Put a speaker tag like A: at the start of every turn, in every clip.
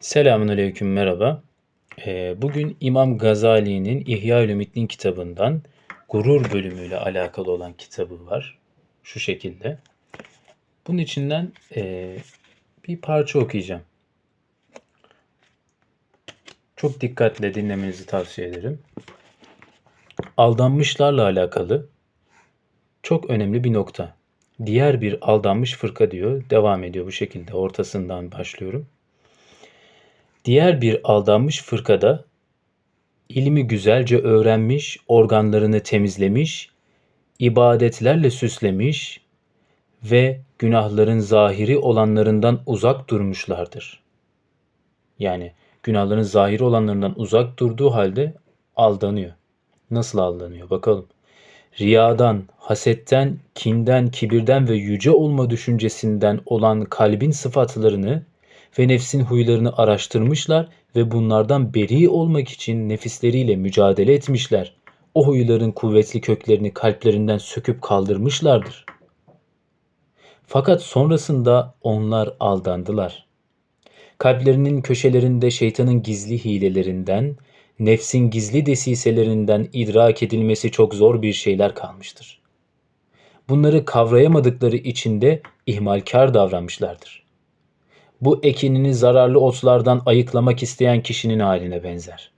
A: Selamünaleyküm, merhaba. Eee, bugün İmam Gazali'nin İhya-ül kitabından gurur bölümüyle alakalı olan kitabı var. Şu şekilde. Bunun içinden eee, bir parça okuyacağım. Çok dikkatle dinlemenizi tavsiye ederim. Aldanmışlarla alakalı çok önemli bir nokta. Diğer bir aldanmış fırka diyor. Devam ediyor bu şekilde. Ortasından başlıyorum. Diğer bir aldanmış fırkada ilmi güzelce öğrenmiş, organlarını temizlemiş, ibadetlerle süslemiş ve günahların zahiri olanlarından uzak durmuşlardır. Yani günahların zahiri olanlarından uzak durduğu halde aldanıyor. Nasıl aldanıyor bakalım. Riyadan, hasetten, kinden, kibirden ve yüce olma düşüncesinden olan kalbin sıfatlarını ve nefsin huylarını araştırmışlar ve bunlardan beri olmak için nefisleriyle mücadele etmişler. O huyların kuvvetli köklerini kalplerinden söküp kaldırmışlardır. Fakat sonrasında onlar aldandılar. Kalplerinin köşelerinde şeytanın gizli hilelerinden, nefsin gizli desiselerinden idrak edilmesi çok zor bir şeyler kalmıştır. Bunları kavrayamadıkları için de ihmalkar davranmışlardır. Bu ekinini zararlı otlardan ayıklamak isteyen kişinin haline benzer.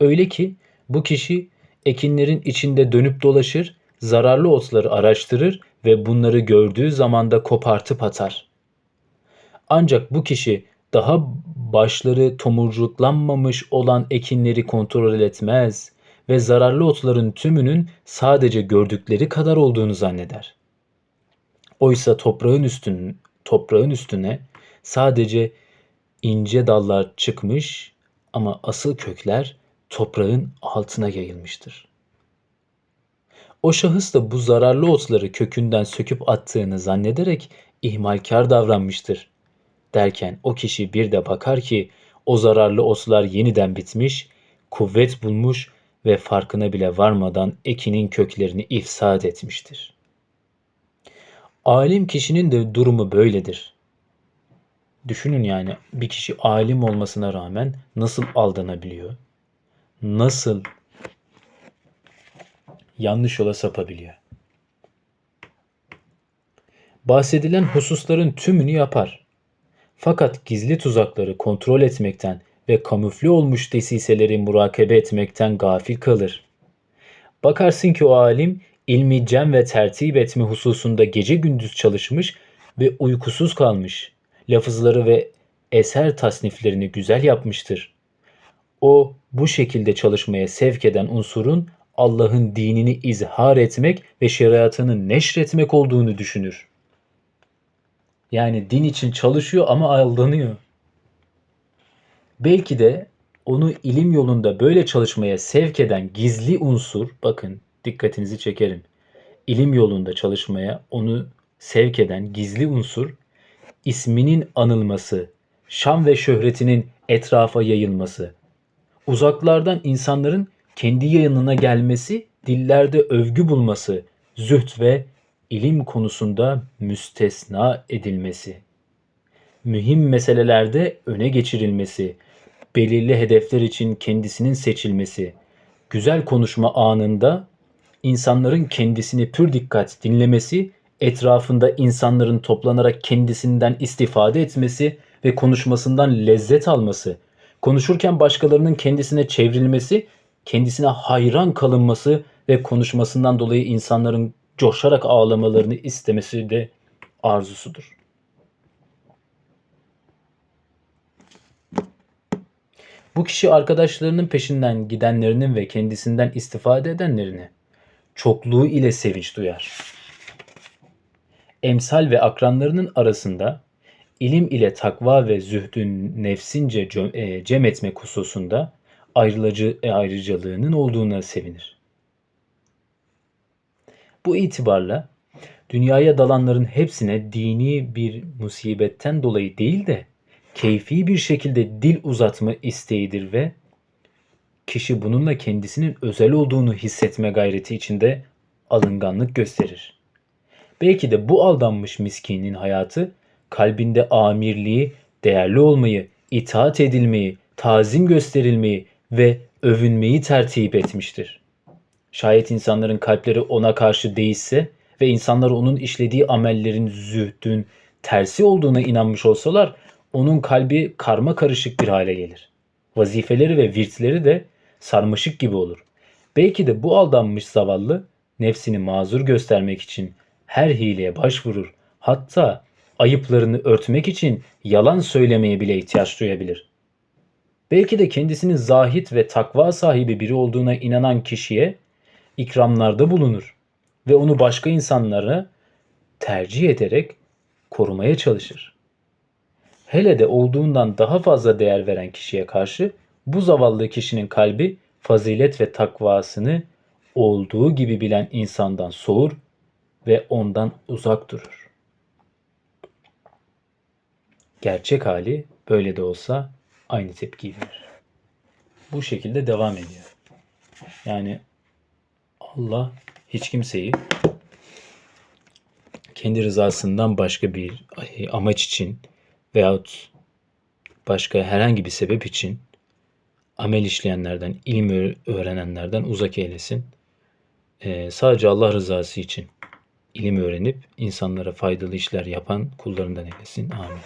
A: Öyle ki bu kişi ekinlerin içinde dönüp dolaşır, zararlı otları araştırır ve bunları gördüğü zaman da kopartıp atar. Ancak bu kişi daha başları tomurcuklanmamış olan ekinleri kontrol etmez ve zararlı otların tümünün sadece gördükleri kadar olduğunu zanneder. Oysa toprağın üstün toprağın üstüne sadece ince dallar çıkmış ama asıl kökler toprağın altına yayılmıştır. O şahıs da bu zararlı otları kökünden söküp attığını zannederek ihmalkar davranmıştır. Derken o kişi bir de bakar ki o zararlı otlar yeniden bitmiş, kuvvet bulmuş ve farkına bile varmadan ekinin köklerini ifsad etmiştir. Alim kişinin de durumu böyledir. Düşünün yani bir kişi alim olmasına rağmen nasıl aldanabiliyor? Nasıl yanlış yola sapabiliyor? Bahsedilen hususların tümünü yapar. Fakat gizli tuzakları kontrol etmekten ve kamufle olmuş desiseleri murakabe etmekten gafil kalır. Bakarsın ki o alim ilmi cem ve tertip etme hususunda gece gündüz çalışmış ve uykusuz kalmış. Lafızları ve eser tasniflerini güzel yapmıştır. O bu şekilde çalışmaya sevk eden unsurun Allah'ın dinini izhar etmek ve şeriatını neşretmek olduğunu düşünür. Yani din için çalışıyor ama aldanıyor. Belki de onu ilim yolunda böyle çalışmaya sevk eden gizli unsur, bakın dikkatinizi çekerim. İlim yolunda çalışmaya onu sevk eden gizli unsur isminin anılması, şan ve şöhretinin etrafa yayılması, uzaklardan insanların kendi yanına gelmesi, dillerde övgü bulması, züht ve ilim konusunda müstesna edilmesi, mühim meselelerde öne geçirilmesi, belirli hedefler için kendisinin seçilmesi, güzel konuşma anında insanların kendisini pür dikkat dinlemesi, etrafında insanların toplanarak kendisinden istifade etmesi ve konuşmasından lezzet alması, konuşurken başkalarının kendisine çevrilmesi, kendisine hayran kalınması ve konuşmasından dolayı insanların coşarak ağlamalarını istemesi de arzusudur. Bu kişi arkadaşlarının peşinden gidenlerinin ve kendisinden istifade edenlerini çokluğu ile sevinç duyar. Emsal ve akranlarının arasında ilim ile takva ve zühdün nefsince e, cem etmek hususunda ayrılacı e, ayrıcalığının olduğuna sevinir. Bu itibarla dünyaya dalanların hepsine dini bir musibetten dolayı değil de keyfi bir şekilde dil uzatma isteğidir ve kişi bununla kendisinin özel olduğunu hissetme gayreti içinde alınganlık gösterir. Belki de bu aldanmış miskinin hayatı kalbinde amirliği, değerli olmayı, itaat edilmeyi, tazim gösterilmeyi ve övünmeyi tertip etmiştir. Şayet insanların kalpleri ona karşı değişse ve insanlar onun işlediği amellerin zühdün tersi olduğuna inanmış olsalar onun kalbi karma karışık bir hale gelir. Vazifeleri ve virtleri de sarmaşık gibi olur. Belki de bu aldanmış zavallı nefsini mazur göstermek için her hileye başvurur. Hatta ayıplarını örtmek için yalan söylemeye bile ihtiyaç duyabilir. Belki de kendisinin zahit ve takva sahibi biri olduğuna inanan kişiye ikramlarda bulunur ve onu başka insanlara tercih ederek korumaya çalışır. Hele de olduğundan daha fazla değer veren kişiye karşı bu zavallı kişinin kalbi fazilet ve takvasını olduğu gibi bilen insandan soğur ve ondan uzak durur. Gerçek hali böyle de olsa aynı tepkiyi verir. Bu şekilde devam ediyor. Yani Allah hiç kimseyi kendi rızasından başka bir amaç için veyahut başka herhangi bir sebep için amel işleyenlerden, ilim öğrenenlerden uzak eylesin. Ee, sadece Allah rızası için ilim öğrenip insanlara faydalı işler yapan kullarından eylesin. Amin.